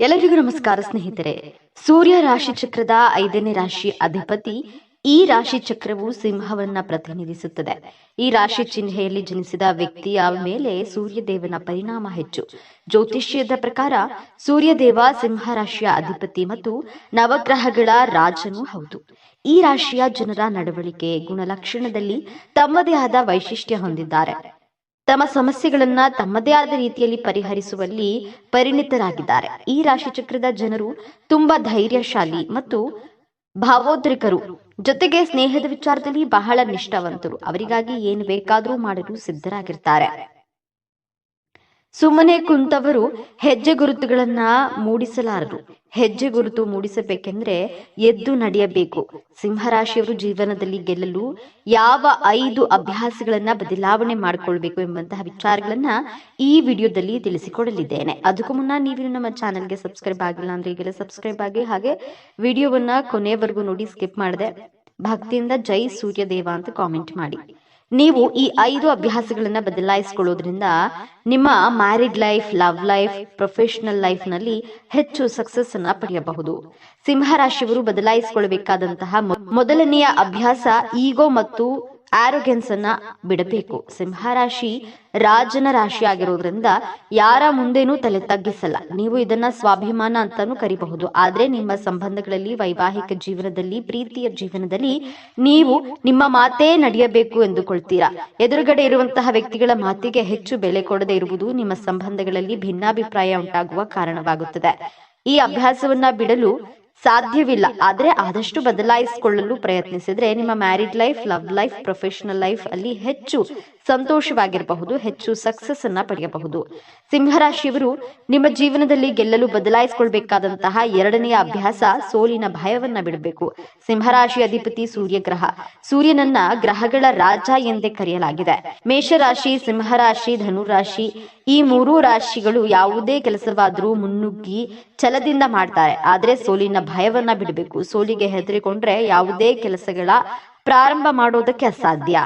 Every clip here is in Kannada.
ಎಲ್ಲರಿಗೂ ನಮಸ್ಕಾರ ಸ್ನೇಹಿತರೆ. ಸೂರ್ಯ ರಾಶಿ ಚಕ್ರದ ಐದನೇ ರಾಶಿ ಅಧಿಪತಿ ಈ ರಾಶಿ ಚಕ್ರವು ಸಿಂಹವನ್ನ ಪ್ರತಿನಿಧಿಸುತ್ತದೆ. ಈ ರಾಶಿ ಚಿಹ್ನೆಯಲ್ಲಿ ಜನಿಸಿದ ವ್ಯಕ್ತಿಯ ಮೇಲೆ ಸೂರ್ಯದೇವನ ಪರಿಣಾಮ ಹೆಚ್ಚು. ಜ್ಯೋತಿಷ್ಯದ ಪ್ರಕಾರ ಸೂರ್ಯದೇವ ಸಿಂಹ ರಾಶಿಯ ಅಧಿಪತಿ ಮತ್ತು ನವಗ್ರಹಗಳ ರಾಜನೂ ಹೌದು. ಈ ರಾಶಿಯ ಜನರ ನಡವಳಿಕೆ ಗುಣಲಕ್ಷಣದಲ್ಲಿ ತಮ್ಮದೇ ಆದ ವೈಶಿಷ್ಟ್ಯ ಹೊಂದಿದ್ದಾರೆ. ತಮ್ಮ ಸಮಸ್ಯೆಗಳನ್ನ ತಮ್ಮದೇ ಆದ ರೀತಿಯಲ್ಲಿ ಪರಿಹರಿಸುವಲ್ಲಿ ಪರಿಣಿತರಾಗಿದ್ದಾರೆ. ಈ ರಾಶಿ ಚಕ್ರದ ಜನರು ತುಂಬಾ ಧೈರ್ಯಶಾಲಿ ಮತ್ತು ಭಾವೋದ್ರಿಕರು. ಜೊತೆಗೆ ಸ್ನೇಹದ ವಿಚಾರದಲ್ಲಿ ಬಹಳ ನಿಷ್ಠಾವಂತರು. ಅವರಿಗಾಗಿ ಏನು ಬೇಕಾದರೂ ಮಾಡಲು ಸಿದ್ಧರಾಗಿರ್ತಾರೆ. ಸುಮ್ಮನೆ ಕುಂತವರು ಹೆಜ್ಜೆ ಗುರುತುಗಳನ್ನ ಮೂಡಿಸಲಾರರು. ಹೆಜ್ಜೆ ಗುರುತು ಮೂಡಿಸಬೇಕೆಂದ್ರೆ ಎದ್ದು ನಡೆಯಬೇಕು. ಸಿಂಹರಾಶಿಯವರು ಜೀವನದಲ್ಲಿ ಗೆಲ್ಲಲು ಯಾವ ಐದು ಅಭ್ಯಾಸಗಳನ್ನ ಬದಲಾವಣೆ ಮಾಡಿಕೊಳ್ಬೇಕು ಎಂಬಂತಹ ವಿಚಾರಗಳನ್ನ ಈ ವಿಡಿಯೋದಲ್ಲಿ ತಿಳಿಸಿಕೊಡಲಿದ್ದೇನೆ. ಅದಕ್ಕೂ ಮುನ್ನ ನೀವು ನಮ್ಮ ಚಾನೆಲ್ಗೆ ಸಬ್ಸ್ಕ್ರೈಬ್ ಆಗಿಲ್ಲ ಅಂದ್ರೆ ಈಗೆಲ್ಲ ಸಬ್ಸ್ಕ್ರೈಬ್ ಆಗಿ ಹಾಗೆ ವಿಡಿಯೋವನ್ನ ಕೊನೆಯವರೆಗೂ ನೋಡಿ ಸ್ಕಿಪ್ ಮಾಡದೆ ಭಕ್ತಿಯಿಂದ ಜೈ ಸೂರ್ಯದೇವ ಅಂತ ಕಾಮೆಂಟ್ ಮಾಡಿ. ನೀವು ಈ ಐದು ಅಭ್ಯಾಸಗಳನ್ನ ಬದಲಾಯಿಸಿಕೊಳ್ಳೋದ್ರಿಂದ ನಿಮ್ಮ married life love life professional ಲೈಫ್ನಲ್ಲಿ ಹೆಚ್ಚು ಸಕ್ಸಸ್ ಅನ್ನ ಪಡೆಯಬಹುದು. ಸಿಂಹರಾಶಿಯವರು ಬದಲಾಯಿಸಿಕೊಳ್ಳಬೇಕಾದಂತಹ ಮೊದಲನೆಯ ಅಭ್ಯಾಸ ಈಗೋ ಮತ್ತು ಆರೋಗ್ಯನ್ಸ್ ಅನ್ನ ಬಿಡಬೇಕು. ಸಿಂಹರಾಶಿ ರಾಜನ ರಾಶಿ ಆಗಿರೋದ್ರಿಂದ ಯಾರ ಮುಂದೆನೂ ತಲೆ ತಗ್ಗಿಸಲ್ಲ. ನೀವು ಇದನ್ನ ಸ್ವಾಭಿಮಾನ ಅಂತಾನೂ ಕರಿಬಹುದು. ಆದ್ರೆ ನಿಮ್ಮ ಸಂಬಂಧಗಳಲ್ಲಿ, ವೈವಾಹಿಕ ಜೀವನದಲ್ಲಿ, ಪ್ರೀತಿಯ ಜೀವನದಲ್ಲಿ ನೀವು ನಿಮ್ಮ ಮಾತೇ ನಡೆಯಬೇಕು ಎಂದುಕೊಳ್ತೀರಾ. ಎದುರುಗಡೆ ಇರುವಂತಹ ವ್ಯಕ್ತಿಗಳ ಮಾತಿಗೆ ಹೆಚ್ಚು ಬೆಲೆ ಕೊಡದೇ ಇರುವುದು ನಿಮ್ಮ ಸಂಬಂಧಗಳಲ್ಲಿ ಭಿನ್ನಾಭಿಪ್ರಾಯ ಉಂಟಾಗುವ ಕಾರಣವಾಗುತ್ತದೆ. ಈ ಅಭ್ಯಾಸವನ್ನ ಬಿಡಲು ಸಾಧ್ಯವಿಲ್ಲ. ಆದರೆ ಆದಷ್ಟು ಬದಲಾಯಿಸಿಕೊಳ್ಳಲು ಪ್ರಯತ್ನಿಸಿದ್ರೆ ನಿಮ್ಮ married life love life professional life ಅಲ್ಲಿ ಹೆಚ್ಚು ಸಂತೋಷವಾಗಿರಬಹುದು, ಹೆಚ್ಚು ಸಕ್ಸಸ್ ಅನ್ನ ಪಡೆಯಬಹುದು. ಸಿಂಹರಾಶಿಯವರು ನಿಮ್ಮ ಜೀವನದಲ್ಲಿ ಗೆಲ್ಲಲು ಬದಲಾಯಿಸಿಕೊಳ್ಬೇಕಾದಂತಹ ಎರಡನೆಯ ಅಭ್ಯಾಸ ಸೋಲಿನ ಭಯವನ್ನ ಬಿಡಬೇಕು. ಸಿಂಹರಾಶಿ ಅಧಿಪತಿ ಸೂರ್ಯ ಗ್ರಹ ಸೂರ್ಯನನ್ನ ಗ್ರಹಗಳ ರಾಜ ಎಂದೇ ಕರೆಯಲಾಗಿದೆ. ಮೇಷರಾಶಿ, ಸಿಂಹರಾಶಿ, ಧನುರಾಶಿ, ಈ ಮೂರೂ ರಾಶಿಗಳು ಯಾವುದೇ ಕೆಲಸವಾದರೂ ಮುನ್ನುಗ್ಗಿ ಛಲದಿಂದ ಮಾಡ್ತಾರೆ. ಆದ್ರೆ ಸೋಲಿನ ಭಯವನ್ನ ಬಿಡಬೇಕು. ಸೋಲಿಗೆ ಹೆದರಿಕೊಂಡ್ರೆ ಯಾವುದೇ ಕೆಲಸಗಳ ಪ್ರಾರಂಭ ಮಾಡೋದಕ್ಕೆ ಅಸಾಧ್ಯ.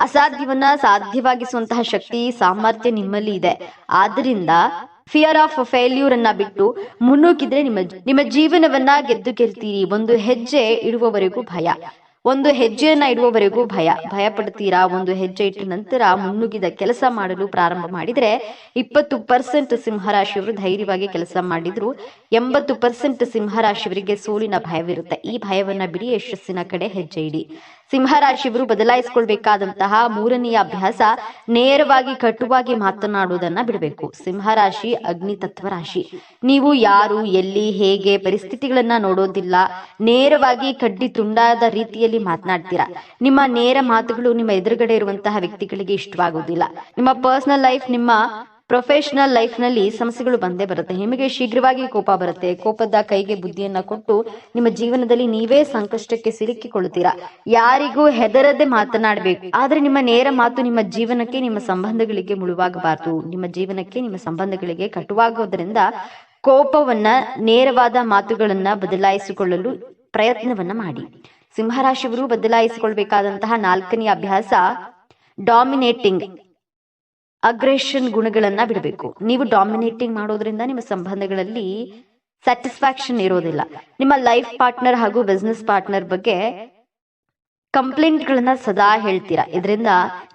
ಅಸಾಧ್ಯವನ್ನ ಸಾಧ್ಯವಾಗಿಸುವಂತಹ ಶಕ್ತಿ, ಸಾಮರ್ಥ್ಯ ನಿಮ್ಮಲ್ಲಿ ಇದೆ. ಆದ್ರಿಂದ ಫಿಯರ್ ಆಫ್ ಫೇಲ್ಯೂರ್ ಅನ್ನ ಬಿಟ್ಟು ಮುನ್ನುಗ್ಗಿದ್ರೆ ನಿಮ್ಮ ನಿಮ್ಮ ಜೀವನವನ್ನ ಗೆದ್ದು ಗೆಲ್ತೀರಿ. ಒಂದು ಹೆಜ್ಜೆ ಇಡುವವರೆಗೂ ಭಯ. ಒಂದು ಹೆಜ್ಜೆಯನ್ನ ಇಡುವವರೆಗೂ ಭಯ. ಭಯ ಪಡ್ತೀರಾ ಒಂದು ಹೆಜ್ಜೆ ಇಟ್ಟ ನಂತರ ಮುನ್ನುಗ್ಗಿದ ಕೆಲಸ ಮಾಡಲು ಪ್ರಾರಂಭ ಮಾಡಿದ್ರೆ ಇಪ್ಪತ್ತು ಪರ್ಸೆಂಟ್ ಸಿಂಹರಾಶಿಯವರು ಧೈರ್ಯವಾಗಿ ಕೆಲಸ ಮಾಡಿದ್ರು. ಎಂಬತ್ತು ಪರ್ಸೆಂಟ್ ಸಿಂಹರಾಶಿಯವರಿಗೆ ಸೋಲಿನ ಭಯವಿರುತ್ತೆ. ಈ ಭಯವನ್ನ ಬಿಡಿ, ಯಶಸ್ಸಿನ ಕಡೆ ಹೆಜ್ಜೆ ಇಡಿ. ಸಿಂಹರಾಶಿಯವರು ಬದಲಾಯಿಸಿಕೊಳ್ಬೇಕಾದಂತಹ ಮೂರನೆಯ ಅಭ್ಯಾಸ ನೇರವಾಗಿ ಕಟುವಾಗಿ ಮಾತನಾಡುವುದನ್ನ ಬಿಡಬೇಕು. ಸಿಂಹರಾಶಿ ಅಗ್ನಿ ತತ್ವ ರಾಶಿ. ನೀವು ಯಾರು, ಎಲ್ಲಿ, ಹೇಗೆ ಪರಿಸ್ಥಿತಿಗಳನ್ನ ನೋಡೋದಿಲ್ಲ, ನೇರವಾಗಿ ಕಡ್ಡಿ ತುಂಡಾದ ರೀತಿಯಲ್ಲಿ ಮಾತನಾಡ್ತೀರಾ. ನಿಮ್ಮ ನೇರ ಮಾತುಗಳು ನಿಮ್ಮ ಎದುರುಗಡೆ ಇರುವಂತಹ ವ್ಯಕ್ತಿಗಳಿಗೆ ಇಷ್ಟವಾಗುವುದಿಲ್ಲ. ನಿಮ್ಮ ಪರ್ಸನಲ್ ಲೈಫ್ ನಿಮ್ಮ ಪ್ರೊಫೆಷನಲ್ ಲೈಫ್ನಲ್ಲಿ ಸಮಸ್ಯೆಗಳು ಬಂದೇ ಬರುತ್ತೆ. ನಿಮಗೆ ಶೀಘ್ರವಾಗಿ ಕೋಪ ಬರುತ್ತೆ. ಕೋಪದ ಕೈಗೆ ಬುದ್ಧಿಯನ್ನ ಕೊಟ್ಟು ನಿಮ್ಮ ಜೀವನದಲ್ಲಿ ನೀವೇ ಸಂಕಷ್ಟಕ್ಕೆ ಸಿಲುಕಿಕೊಳ್ಳುತ್ತೀರಾ? ಯಾರಿಗೂ ಹೆದರದೆ ಮಾತನಾಡಬೇಕು. ಆದ್ರೆ ನಿಮ್ಮ ನೇರ ಮಾತು ನಿಮ್ಮ ಜೀವನಕ್ಕೆ, ನಿಮ್ಮ ಸಂಬಂಧಗಳಿಗೆ ಮುಳುವಾಗಬಾರದು. ನಿಮ್ಮ ಜೀವನಕ್ಕೆ, ನಿಮ್ಮ ಸಂಬಂಧಗಳಿಗೆ ಕಟುವಾಗೋದ್ರಿಂದ ಕೋಪವನ್ನ, ನೇರವಾದ ಮಾತುಗಳನ್ನ ಬದಲಾಯಿಸಿಕೊಳ್ಳಲು ಪ್ರಯತ್ನವನ್ನ ಮಾಡಿ. ಸಿಂಹರಾಶಿಯವರು ಬದಲಾಯಿಸಿಕೊಳ್ಬೇಕಾದಂತಹ ನಾಲ್ಕನೇ ಅಭ್ಯಾಸ ಡಾಮಿನೇಟಿಂಗ್ ಅಗ್ರೆಷನ್ ಗುಣಗಳನ್ನ ಬಿಡಬೇಕು. ನೀವು ಡಾಮಿನೇಟಿಂಗ್ ಮಾಡೋದ್ರಿಂದ ನಿಮ್ಮ ಸಂಬಂಧಗಳಲ್ಲಿ ಸ್ಯಾಟಿಸ್ಫ್ಯಾಕ್ಷನ್ ಇರೋದಿಲ್ಲ. ನಿಮ್ಮ ಲೈಫ್ ಪಾರ್ಟ್ನರ್ ಹಾಗೂ ಬಿಸ್ನೆಸ್ ಪಾರ್ಟ್ನರ್ ಬಗ್ಗೆ ಕಂಪ್ಲೇಂಟ್ಗಳನ್ನ ಸದಾ ಹೇಳ್ತೀರಾ? ಇದರಿಂದ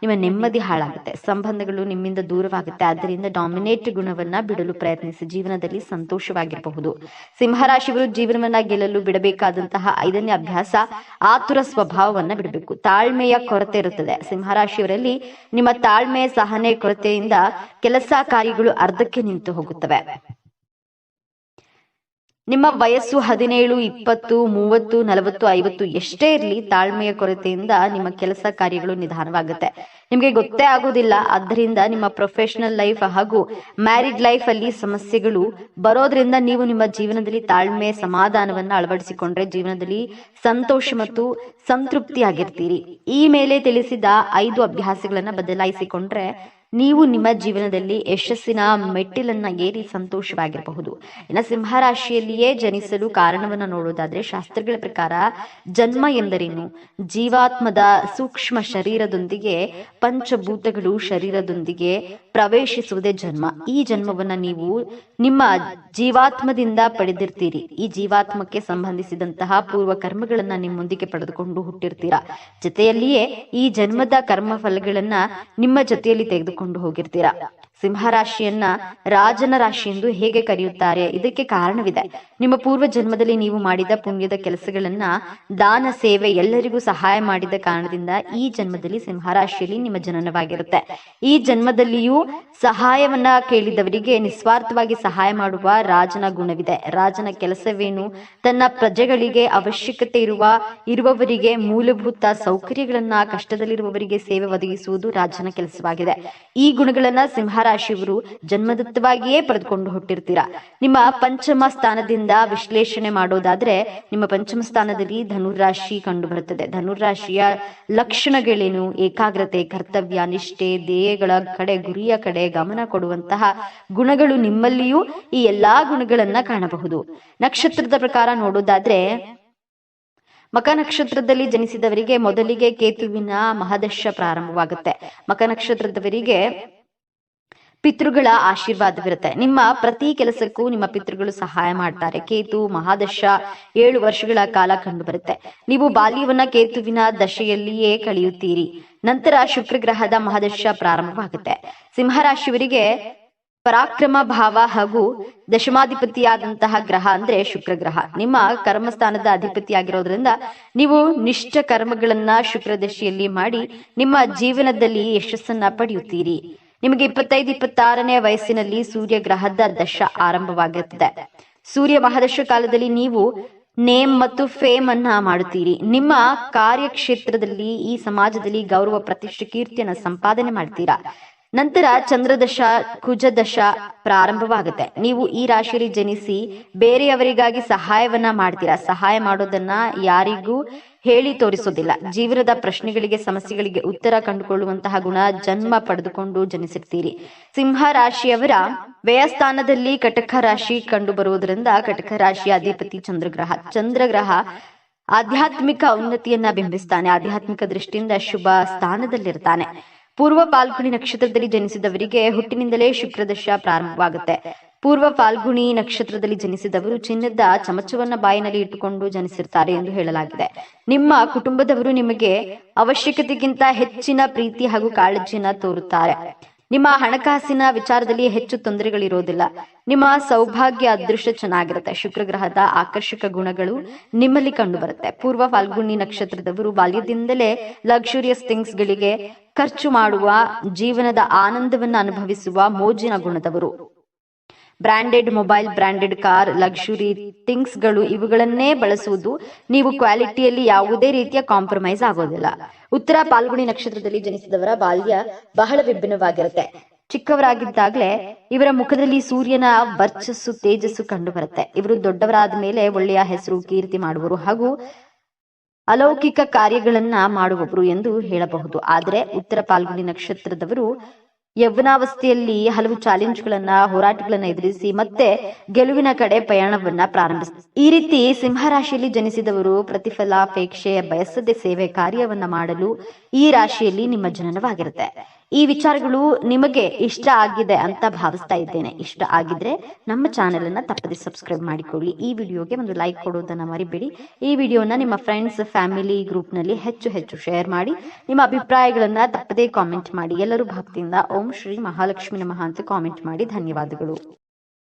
ನಿಮ್ಮ ನೆಮ್ಮದಿ ಹಾಳಾಗುತ್ತೆ, ಸಂಬಂಧಗಳು ನಿಮ್ಮಿಂದ ದೂರವಾಗುತ್ತೆ. ಆದ್ದರಿಂದ ಡಾಮಿನೇಟ್ ಗುಣವನ್ನ ಬಿಡಲು ಪ್ರಯತ್ನಿಸಿ, ಜೀವನದಲ್ಲಿ ಸಂತೋಷವಾಗಿರಬಹುದು. ಸಿಂಹರಾಶಿಗಳು ಜೀವನವನ್ನ ಗೆಲ್ಲಲು ಬಿಡಬೇಕಾದಂತಹ ಐದನೇ ಅಭ್ಯಾಸ, ಆತುರ ಸ್ವಭಾವವನ್ನ ಬಿಡಬೇಕು. ತಾಳ್ಮೆಯ ಕೊರತೆ ಇರುತ್ತದೆ. ಸಿಂಹರಾಶಿಯವರಲ್ಲಿ ನಿಮ್ಮ ತಾಳ್ಮೆ ಸಹನೆ ಕೊರತೆಯಿಂದ ಕೆಲಸ ಕಾರ್ಯಗಳು ಅರ್ಧಕ್ಕೆ ನಿಂತು ಹೋಗುತ್ತವೆ. ನಿಮ್ಮ ವಯಸ್ಸು ಹದಿನೇಳು, ಇಪ್ಪತ್ತು, ಮೂವತ್ತು, ನಲವತ್ತು, ಐವತ್ತು ಎಷ್ಟೇ ಇರಲಿ ತಾಳ್ಮೆಯ ಕೊರತೆಯಿಂದ ನಿಮ್ಮ ಕೆಲಸ ಕಾರ್ಯಗಳು ನಿಧಾನವಾಗುತ್ತೆ. ನಿಮಗೆ ಗೊತ್ತೇ ಆಗೋದಿಲ್ಲ ಆದ್ದರಿಂದ ನಿಮ್ಮ ಪ್ರೊಫೆಷನಲ್ ಲೈಫ್ ಹಾಗೂ ಮ್ಯಾರಿಡ್ ಲೈಫ್ ಅಲ್ಲಿ ಸಮಸ್ಯೆಗಳು ಬರೋದ್ರಿಂದ ನೀವು ನಿಮ್ಮ ಜೀವನದಲ್ಲಿ ತಾಳ್ಮೆ, ಸಮಾಧಾನವನ್ನು ಅಳವಡಿಸಿಕೊಂಡ್ರೆ ಜೀವನದಲ್ಲಿ ಸಂತೋಷ ಮತ್ತು ಸಂತೃಪ್ತಿಯಾಗಿರ್ತೀರಿ. ಈ ಮೇಲೆ ತಿಳಿಸಿದ ಐದು ಅಭ್ಯಾಸಗಳನ್ನ ಬದಲಾಯಿಸಿಕೊಂಡ್ರೆ ನೀವು ನಿಮ್ಮ ಜೀವನದಲ್ಲಿ ಯಶಸ್ಸಿನ ಮೆಟ್ಟಿಲನ್ನ ಏರಿ ಸಂತೋಷವಾಗಿರಬಹುದು. ಇನ್ನು ಸಿಂಹರಾಶಿಯಲ್ಲಿಯೇ ಜನಿಸಲು ಕಾರಣವನ್ನ ನೋಡೋದಾದ್ರೆ ಶಾಸ್ತ್ರಗಳ ಪ್ರಕಾರ ಜನ್ಮ ಎಂದರೇನು? ಜೀವಾತ್ಮದ ಸೂಕ್ಷ್ಮ ಶರೀರದೊಂದಿಗೆ, ಪಂಚಭೂತಗಳು ಶರೀರದೊಂದಿಗೆ ಪ್ರವೇಶಿಸುವುದೇ ಜನ್ಮ. ಈ ಜನ್ಮವನ್ನ ನೀವು ನಿಮ್ಮ ಜೀವಾತ್ಮದಿಂದ ಪಡೆದಿರ್ತೀರಿ. ಈ ಜೀವಾತ್ಮಕ್ಕೆ ಸಂಬಂಧಿಸಿದಂತಹ ಪೂರ್ವ ಕರ್ಮಗಳನ್ನ ನಿಮ್ಮೊಂದಿಗೆ ಪಡೆದುಕೊಂಡು ಹುಟ್ಟಿರ್ತೀರಾ. ಜೊತೆಯಲ್ಲಿಯೇ ಈ ಜನ್ಮದ ಕರ್ಮ ಫಲಗಳನ್ನ ನಿಮ್ಮ ಜೊತೆಯಲ್ಲಿ ತೆಗೆದುಕೊಂಡು ಹೋಗಿರ್ತೀರಾ? ಸಿಂಹರಾಶಿಯನ್ನ ರಾಜನ ರಾಶಿ ಎಂದು ಹೇಗೆ ಕರೆಯುತ್ತಾರೆ? ಇದಕ್ಕೆ ಕಾರಣವಿದೆ. ನಿಮ್ಮ ಪೂರ್ವ ಜನ್ಮದಲ್ಲಿ ನೀವು ಮಾಡಿದ ಪುಣ್ಯದ ಕೆಲಸಗಳನ್ನ ದಾನ, ಸೇವೆ ಎಲ್ಲರಿಗೂ ಸಹಾಯ ಮಾಡಿದ ಕಾರಣದಿಂದ ಈ ಜನ್ಮದಲ್ಲಿ ಸಿಂಹರಾಶಿಯಲ್ಲಿ ನಿಮ್ಮ ಜನನವಾಗಿರುತ್ತೆ. ಈ ಜನ್ಮದಲ್ಲಿಯೂ ಸಹಾಯವನ್ನ ಕೇಳಿದವರಿಗೆ ನಿಸ್ವಾರ್ಥವಾಗಿ ಸಹಾಯ ಮಾಡುವ ರಾಜನ ಗುಣವಿದೆ. ರಾಜನ ಕೆಲಸವೇನು? ತನ್ನ ಪ್ರಜೆಗಳಿಗೆ ಅವಶ್ಯಕತೆ ಇರುವ, ಇರುವವರಿಗೆ ಮೂಲಭೂತ ಸೌಕರ್ಯಗಳನ್ನ, ಕಷ್ಟದಲ್ಲಿರುವವರಿಗೆ ಸೇವೆ ಒದಗಿಸುವುದು ರಾಜನ ಕೆಲಸವಾಗಿದೆ. ಈ ಗುಣಗಳನ್ನ ಸಿಂಹರಾಶಿಯವರು ಜನ್ಮದತ್ತವಾಗಿಯೇ ಪಡೆದುಕೊಂಡು ಹುಟ್ಟಿರ್ತೀರಾ? ನಿಮ್ಮ ಪಂಚಮ ಸ್ಥಾನದಿಂದ ವಿಶ್ಲೇಷಣೆ ಮಾಡೋದಾದ್ರೆ ನಿಮ್ಮ ಪಂಚಮ ಸ್ಥಾನದಲ್ಲಿ ಧನುರಾಶಿ ಕಂಡು ಬರುತ್ತದೆ ಧನುರಾಶಿಯ ಲಕ್ಷಣಗಳೇನು? ಏಕಾಗ್ರತೆ, ಕರ್ತವ್ಯ, ನಿಷ್ಠೆ ಧ್ಯೇಯಗಳ ಕಡೆ, ಗುರಿಯ ಕಡೆ ಗಮನ ಕೊಡುವಂತಹ ಗುಣಗಳು ನಿಮ್ಮಲ್ಲಿಯೂ ಈ ಎಲ್ಲಾ ಗುಣಗಳನ್ನ ಕಾಣಬಹುದು. ನಕ್ಷತ್ರದ ಪ್ರಕಾರ ನೋಡೋದಾದ್ರೆ, ಮಕ ನಕ್ಷತ್ರದಲ್ಲಿ ಜನಿಸಿದವರಿಗೆ ಮೊದಲಿಗೆ ಕೇತುವಿನ ಮಹದಶ ಪ್ರಾರಂಭವಾಗುತ್ತೆ. ಮಕ ನಕ್ಷತ್ರದವರಿಗೆ ಪಿತೃಗಳ ಆಶೀರ್ವಾದವಿರುತ್ತೆ. ನಿಮ್ಮ ಪ್ರತಿ ಕೆಲಸಕ್ಕೂ ನಿಮ್ಮ ಪಿತೃಗಳು ಸಹಾಯ ಮಾಡ್ತಾರೆ. ಕೇತು, ಮಹಾದಶ, ಏಳು ವರ್ಷಗಳ ಕಾಲ ಕಂಡು ಬರುತ್ತೆ ನೀವು ಬಾಲ್ಯವನ್ನ ಕೇತುವಿನ ದಶೆಯಲ್ಲಿಯೇ ಕಳೆಯುತ್ತೀರಿ. ನಂತರ ಶುಕ್ರ ಗ್ರಹದ ಮಹಾದಶ ಪ್ರಾರಂಭವಾಗುತ್ತೆ. ಸಿಂಹರಾಶಿಯವರಿಗೆ ಪರಾಕ್ರಮ ಭಾವ ಹಾಗೂ ದಶಮಾಧಿಪತಿಯಾದಂತಹ ಗ್ರಹ ಅಂದ್ರೆ ಶುಕ್ರ ಗ್ರಹ ನಿಮ್ಮ ಕರ್ಮಸ್ಥಾನದ ಅಧಿಪತಿಯಾಗಿರೋದ್ರಿಂದ ನೀವು ನಿಷ್ಠ ಕರ್ಮಗಳನ್ನ ಶುಕ್ರ ದಶೆಯಲ್ಲಿ ಮಾಡಿ ನಿಮ್ಮ ಜೀವನದಲ್ಲಿ ಯಶಸ್ಸನ್ನ ಪಡೆಯುತ್ತೀರಿ. ನಿಮಗೆ ಇಪ್ಪತ್ತೈದು, ಇಪ್ಪತ್ತಾರನೇ ವಯಸ್ಸಿನಲ್ಲಿ ಸೂರ್ಯ ಗ್ರಹದ ದಶ ಆರಂಭವಾಗಿರುತ್ತದೆ ಸೂರ್ಯ ಮಹಾದಶ ಕಾಲದಲ್ಲಿ ನೀವು ನೇಮ್ ಮತ್ತು ಫೇಮ್ ಅನ್ನ ಮಾಡುತ್ತೀರಿ. ನಿಮ್ಮ ಕಾರ್ಯಕ್ಷೇತ್ರದಲ್ಲಿ ಈ ಸಮಾಜದಲ್ಲಿ ಗೌರವ, ಪ್ರತಿಷ್ಠೆ, ಕೀರ್ತಿಯನ್ನ ಸಂಪಾದನೆ ಮಾಡ್ತೀರಾ? ನಂತರ ಚಂದ್ರದಶ, ಕುಜದಶ ಪ್ರಾರಂಭವಾಗುತ್ತೆ. ನೀವು ಈ ರಾಶಿಯಲ್ಲಿ ಜನಿಸಿ ಬೇರೆಯವರಿಗಾಗಿ ಸಹಾಯವನ್ನ ಮಾಡ್ತೀರಾ? ಸಹಾಯ ಮಾಡೋದನ್ನ ಯಾರಿಗೂ ಹೇಳಿ ತೋರಿಸೋದಿಲ್ಲ. ಜೀವನದ ಪ್ರಶ್ನೆಗಳಿಗೆ, ಸಮಸ್ಯೆಗಳಿಗೆ ಉತ್ತರ ಕಂಡುಕೊಳ್ಳುವಂತಹ ಗುಣ ಜನ್ಮ ಪಡೆದುಕೊಂಡು ಜನಿಸಿರ್ತೀರಿ. ಸಿಂಹ ರಾಶಿಯವರ ವ್ಯಯಸ್ಥಾನದಲ್ಲಿ ಕಟಕ ರಾಶಿ ಕಂಡು ಬರುವುದರಿಂದ ಕಟಕ ರಾಶಿಯ ಅಧಿಪತಿ ಚಂದ್ರಗ್ರಹ. ಚಂದ್ರಗ್ರಹ ಆಧ್ಯಾತ್ಮಿಕ ಉನ್ನತಿಯನ್ನ ಬಿಂಬಿಸ್ತಾನೆ. ಆಧ್ಯಾತ್ಮಿಕ ದೃಷ್ಟಿಯಿಂದ ಶುಭ ಸ್ಥಾನದಲ್ಲಿರ್ತಾನೆ. ಪೂರ್ವ ಪಾಲ್ಗುಣಿ ನಕ್ಷತ್ರದಲ್ಲಿ ಜನಿಸಿದವರಿಗೆ ಹುಟ್ಟಿನಿಂದಲೇ ಶುಕ್ರದಶ ಪ್ರಾರಂಭವಾಗುತ್ತೆ. ಪೂರ್ವ ಫಾಲ್ಗುಣಿ ನಕ್ಷತ್ರದಲ್ಲಿ ಜನಿಸಿದವರು ಚಿನ್ನದ ಚಮಚವನ್ನ ಬಾಯಿನಲ್ಲಿ ಇಟ್ಟುಕೊಂಡು ಜನಿಸಿರ್ತಾರೆ ಎಂದು ಹೇಳಲಾಗಿದೆ. ನಿಮ್ಮ ಕುಟುಂಬದವರು ನಿಮಗೆ ಅವಶ್ಯಕತೆಗಿಂತ ಹೆಚ್ಚಿನ ಪ್ರೀತಿ ಹಾಗೂ ಕಾಳಜಿಯನ್ನ ತೋರುತ್ತಾರೆ. ನಿಮ್ಮ ಹಣಕಾಸಿನ ವಿಚಾರದಲ್ಲಿ ಹೆಚ್ಚು ತೊಂದರೆಗಳಿರೋದಿಲ್ಲ. ನಿಮ್ಮ ಸೌಭಾಗ್ಯ ಅದೃಷ್ಟ ಚೆನ್ನಾಗಿರುತ್ತೆ. ಶುಕ್ರ ಗ್ರಹದ ಆಕರ್ಷಕ ಗುಣಗಳು ನಿಮ್ಮಲ್ಲಿ ಕಂಡು ಬರುತ್ತೆ ಪೂರ್ವ ಫಾಲ್ಗುಣಿ ನಕ್ಷತ್ರದವರು ಬಾಲ್ಯದಿಂದಲೇ ಲಕ್ಷುರಿಯಸ್ ಥಿಂಗ್ಸ್ ಗಳಿಗೆ ಖರ್ಚು ಮಾಡುವ, ಜೀವನದ ಆನಂದವನ್ನು ಅನುಭವಿಸುವ ಮೋಜಿನ ಗುಣದವರು. Branded mobile, branded car, luxury ಥಿಂಗ್ಸ್ಗಳು ಇವುಗಳನ್ನೇ ಬಳಸುವುದು. ನೀವು ಕ್ವಾಲಿಟಿಯಲ್ಲಿ ಯಾವುದೇ ರೀತಿಯ ಕಾಂಪ್ರಮೈಸ್ ಆಗೋದಿಲ್ಲ. ಉತ್ತರ ಪಾಲ್ಗುಣಿ ನಕ್ಷತ್ರದಲ್ಲಿ ಜನಿಸಿದವರ ಬಾಲ್ಯ ಬಹಳ ವಿಭಿನ್ನವಾಗಿರುತ್ತೆ. ಚಿಕ್ಕವರಾಗಿದ್ದಾಗಲೇ ಇವರ ಮುಖದಲ್ಲಿ ಸೂರ್ಯನ ವರ್ಚಸ್ಸು, ತೇಜಸ್ಸು ಕಂಡು ಬರುತ್ತೆ ಇವರು ದೊಡ್ಡವರಾದ ಮೇಲೆ ಒಳ್ಳೆಯ ಹೆಸರು, ಕೀರ್ತಿ ಮಾಡುವರು ಹಾಗೂ ಅಲೌಕಿಕ ಕಾರ್ಯಗಳನ್ನ ಮಾಡುವವರು ಎಂದು ಹೇಳಬಹುದು. ಆದರೆ ಉತ್ತರ ಪಾಲ್ಗುಣಿ ನಕ್ಷತ್ರದವರು ಯೌವನಾವಸ್ಥೆಯಲ್ಲಿ ಹಲವು ಚಾಲೆಂಜ್ಗಳನ್ನ, ಹೋರಾಟಗಳನ್ನ ಎದುರಿಸಿ ಮತ್ತೆ ಗೆಲುವಿನ ಕಡೆ ಪ್ರಯಾಣವನ್ನ ಪ್ರಾರಂಭಿಸ್ತಾರೆ ಈ ರೀತಿ ಸಿಂಹರಾಶಿಯಲ್ಲಿ ಜನಿಸಿದವರು ಪ್ರತಿಫಲಾಪೇಕ್ಷೆ ಬಯಸದೆ ಸೇವೆ ಕಾರ್ಯವನ್ನ ಮಾಡಲು ಈ ರಾಶಿಯಲ್ಲಿ ನಿಮ್ಮ ಜನನವಾಗಿರುತ್ತೆ. ಈ ವಿಚಾರಗಳು ನಿಮಗೆ ಇಷ್ಟ ಆಗಿದೆ ಅಂತ ಭಾವಿಸ್ತಾ ಇದ್ದೇನೆ. ಇಷ್ಟ ಆಗಿದ್ರೆ ನಮ್ಮ ಚಾನೆಲ್ ಅನ್ನ ತಪ್ಪದೆ ಸಬ್ಸ್ಕ್ರೈಬ್ ಮಾಡಿಕೊಳ್ಳಿ. ಈ ವಿಡಿಯೋಗೆ ಒಂದು ಲೈಕ್ ಕೊಡುವುದನ್ನು ಮರಿಬೇಡಿ. ಈ ವಿಡಿಯೋನ ನಿಮ್ಮ ಫ್ರೆಂಡ್ಸ್, ಫ್ಯಾಮಿಲಿ ಗ್ರೂಪ್ನಲ್ಲಿ ಹೆಚ್ಚು ಹೆಚ್ಚು ಶೇರ್ ಮಾಡಿ. ನಿಮ್ಮ ಅಭಿಪ್ರಾಯಗಳನ್ನ ತಪ್ಪದೇ ಕಾಮೆಂಟ್ ಮಾಡಿ. ಎಲ್ಲರೂ ಭಕ್ತಿಯಿಂದ ಓಂ ಶ್ರೀ ಮಹಾಲಕ್ಷ್ಮಿ ನಮಃ ಅಂತ ಕಾಮೆಂಟ್ ಮಾಡಿ. ಧನ್ಯವಾದಗಳು.